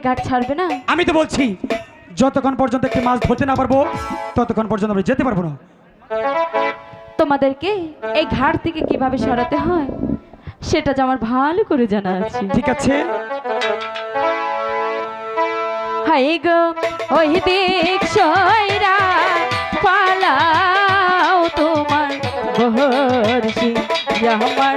এই ঘাট ছাড়বে না? আমি তো বলছি যতক্ষণ পর্যন্ত একটি মাছ ধরতে না পারব ততক্ষণ পর্যন্ত আমরা যেতে পারব না। তোমাদেরকে এই ঘাট থেকে কীভাবে সরাতে হয় সেটা যে আমার ভালো করে জানা আছে। ঠিক আছে। হাই গো ওই দিক সয়রা পালাও তোমার আমার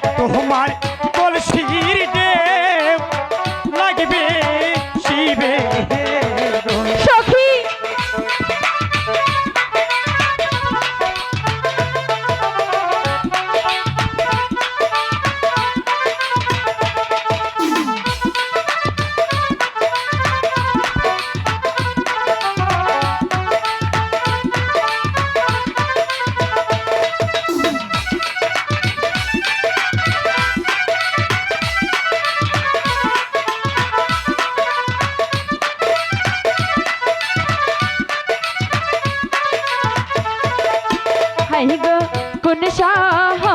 হাই গো কোন শহরে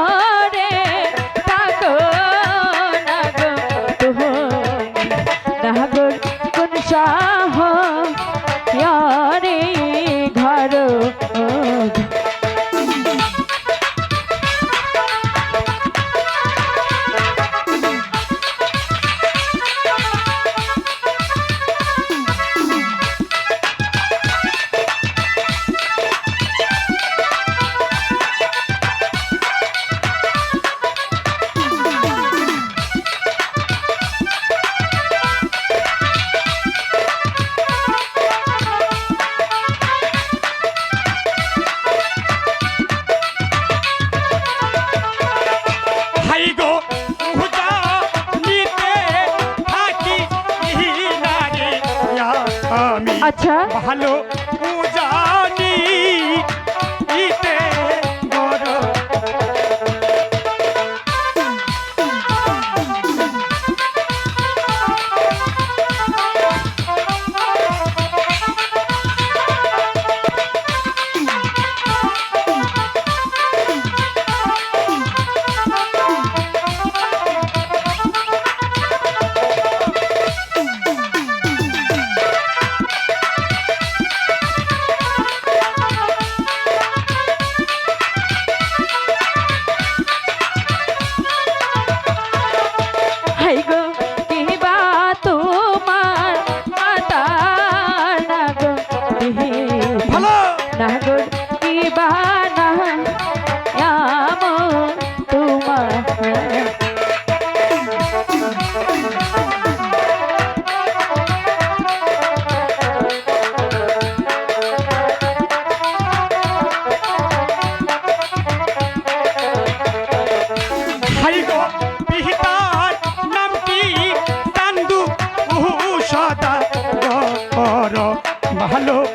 ভালো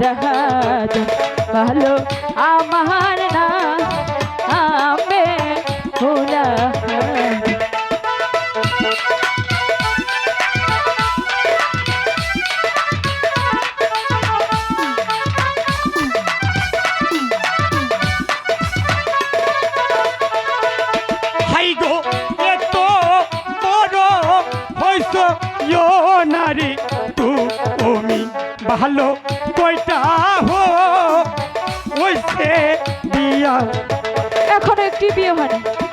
দেখা ভালো আমার না আমে ভোলা ভালো বিয়ে হয়নি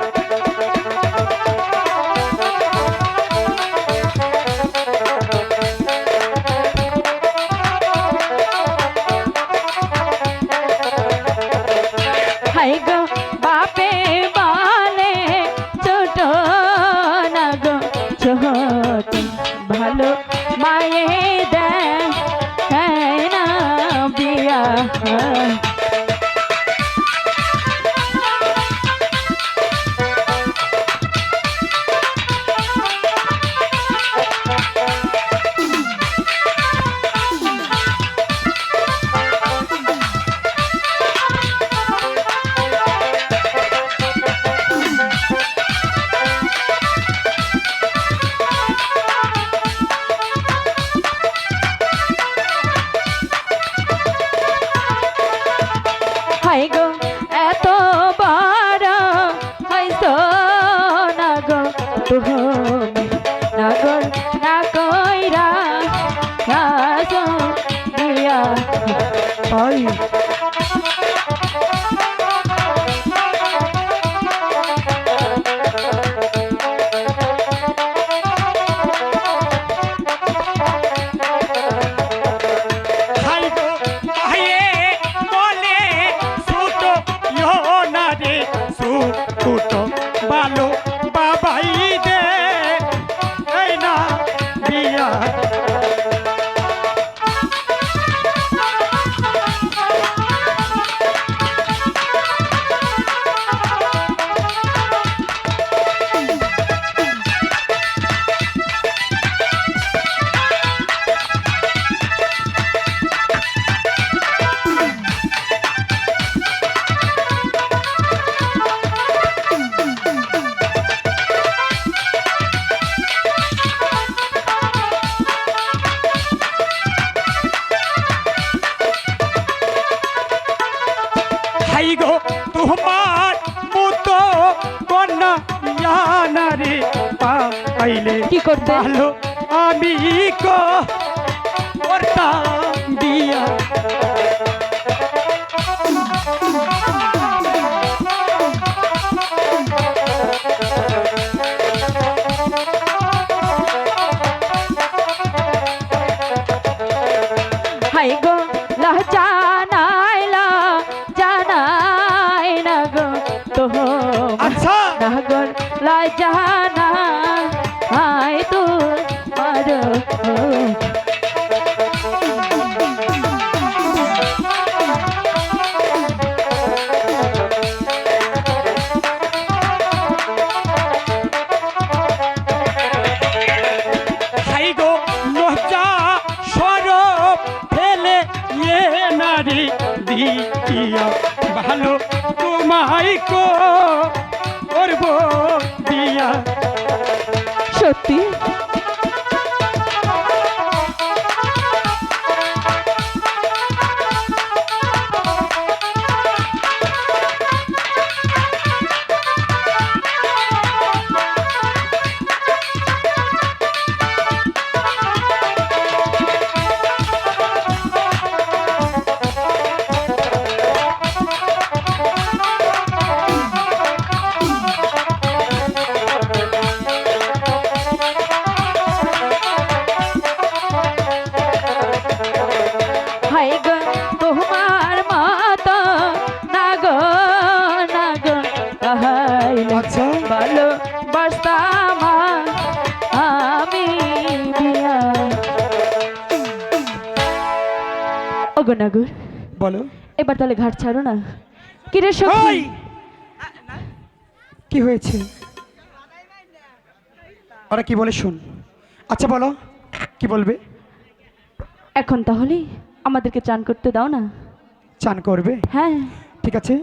করতে? ভালো আমি করতাম বিয়া হাই তোমায় কো করব দিয়া। সত্যি? ওগো নাগুর বলো। এবার তাহলে ঘাট ছাড়ো না। কিরে সখী? কি হয়েছে? ওরা কি বলে শুন। আচ্ছা বলো কি বলবে? এখন তাহলে আমাদেরকে চান করতে দাও না। চান করবে? হ্যাঁ। ঠিক আছে।